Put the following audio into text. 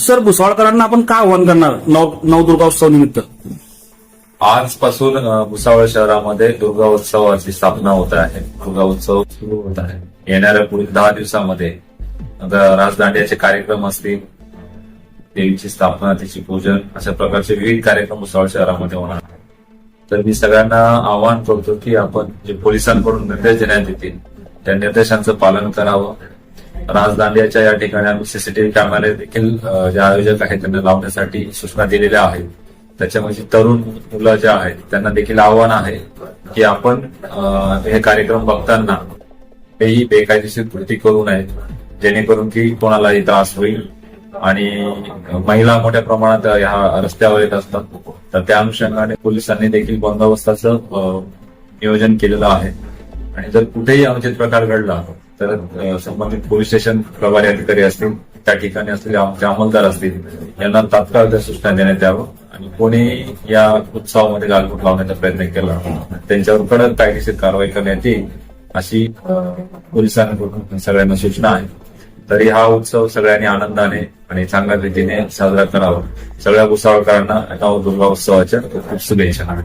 Sir भुसावळकरांना आपण काय आव्हान करणार? नव नवदुर्गा उत्सव निमित्त. आजपासून भुसावळ शहरामध्ये दुर्गा उत्सवाची स्थापना होत आहे. दुर्गा उत्सव सुरू होत आहे. येणाऱ्या पुढील दहा दिवसामध्ये राजदांड्याचे कार्यक्रम असतील देवीची स्थापना तिची पूजन अशा प्रकारचे विविध कार्यक्रम भुसावळ शहरामध्ये होणार तर मी सगळ्यांना आवाहन करतो की आपण जे पोलिसांकडून निर्देश देण्यात येतील त्या निर्देशांचं पालन करावं. राजदांड्याच्या या ठिकाणी आम्ही सीसीटीव्ही कॅमेरे देखील जे आयोजक आहेत त्यांना लावण्यासाठी सूचना दिलेल्या आहेत. त्याच्यामध्ये तरुण मुलं जे आहेत त्यांना देखील आव्हान आहे की आपण हे कार्यक्रम बघताना काही बेकायदेशीर कृती करू नये जेणेकरून की कोणालाही त्रास होईल आणि महिला मोठ्या प्रमाणात ह्या रस्त्यावर येत असतात. तर त्या अनुषंगाने पोलिसांनी देखील बंदोबस्ताचं नियोजन केलेलं आहे. आणि जर कुठेही अनुचित प्रकार घडला तर संबंधित पोलीस स्टेशन प्रभारी अधिकारी असतील त्या ठिकाणी असलेले आमचे अंमलदार असतील यांना तात्काळ त्या सूचना देण्यात यावं आणि कोणी या उत्सवामध्ये गालबोट लावण्याचा प्रयत्न केला त्यांच्यावर कडक कायदेशीर कारवाई करण्यात येईल अशी पोलिसांकडून सगळ्यांना सूचना आहे. तरी हा उत्सव सगळ्यांनी आनंदाने आणि चांगल्या रीतीने साजरा करावा. सगळ्या भुसावळकरांना नवदुर्गा उत्सवाच्या खूप शुभेच्छा.